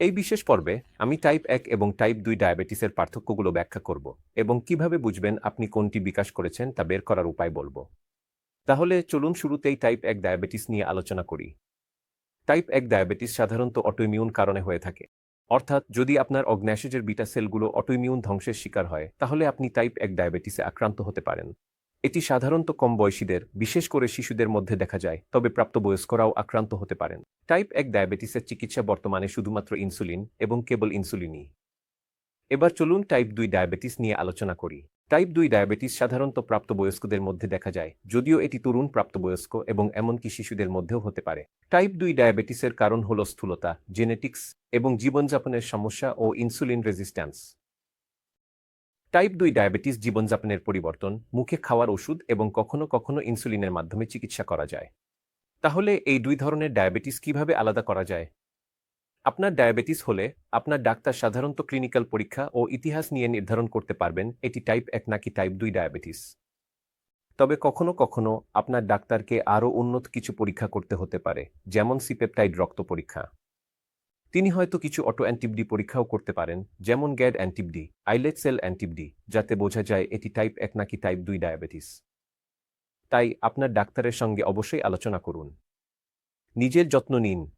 এই বিশেষ পর্বে আমি টাইপ এক এবং টাইপ দুই ডায়াবেটিসের পার্থক্যগুলো ব্যাখ্যা করব এবং কীভাবে বুঝবেন আপনি কোনটি বিকাশ করেছেন তা বের করার উপায় বলব। তাহলে চলুন শুরুতেই টাইপ এক ডায়াবেটিস নিয়ে আলোচনা করি। টাইপ এক ডায়াবেটিস সাধারণত অটোইমিউন কারণে হয়ে থাকে। অর্থাৎ যদি আপনার অগ্ন্যাশজের বিটা সেলগুলো অটোইমিউন ধ্বংসের শিকার হয়, তাহলে আপনি টাইপ এক ডায়াবেটিসে আক্রান্ত হতে পারেন। এটি সাধারণত কম বয়সীদের, বিশেষ করে শিশুদের মধ্যে দেখা যায়, তবে প্রাপ্তবয়স্করাও আক্রান্ত হতে পারেন। টাইপ এক ডায়াবেটিসের চিকিৎসা বর্তমানে শুধুমাত্র ইনসুলিন এবং কেবল ইনসুলিনই। এবার চলুন টাইপ দুই ডায়াবেটিস নিয়ে আলোচনা করি। টাইপ দুই ডায়াবেটিস সাধারণত প্রাপ্তবয়স্কদের মধ্যে দেখা যায়, যদিও এটি তরুণ প্রাপ্তবয়স্ক এবং এমনকি শিশুদের মধ্যেও হতে পারে। টাইপ দুই ডায়াবেটিসের কারণ হল স্থূলতা, জেনেটিক্স এবং জীবনযাপনের সমস্যা ও ইনসুলিন রেজিস্ট্যান্স। টাইপ দুই ডায়াবেটিস জীবনযাপনের পরিবর্তন, মুখে খাওয়ার ওষুধ এবং কখনো কখনো ইনসুলিনের মাধ্যমে চিকিৎসা করা যায়। তাহলে এই দুই ধরনের ডায়াবেটিস কীভাবে আলাদা করা যায়? আপনার ডায়াবেটিস হলে আপনার ডাক্তার সাধারণত ক্লিনিক্যাল পরীক্ষা ও ইতিহাস নিয়ে নির্ধারণ করতে পারবেন এটি টাইপ এক নাকি টাইপ দুই ডায়াবেটিস তবে কখনো কখনো আপনার ডাক্তারকে আরও উন্নত কিছু পরীক্ষা করতে হতে পারে, যেমন সিপেপটাইড রক্ত পরীক্ষা। তিনি হয়তো কিছু অটো অ্যান্টিবডি পরীক্ষাও করতে পারেন, যেমন GAD antibody, islet cell antibody, যাতে বোঝা যায় এটি টাইপ এক নাকি টাইপ দুই ডায়াবেটিস। তাই আপনার ডাক্তারের সঙ্গে অবশ্যই আলোচনা করুন। নিজের যত্ন নিন।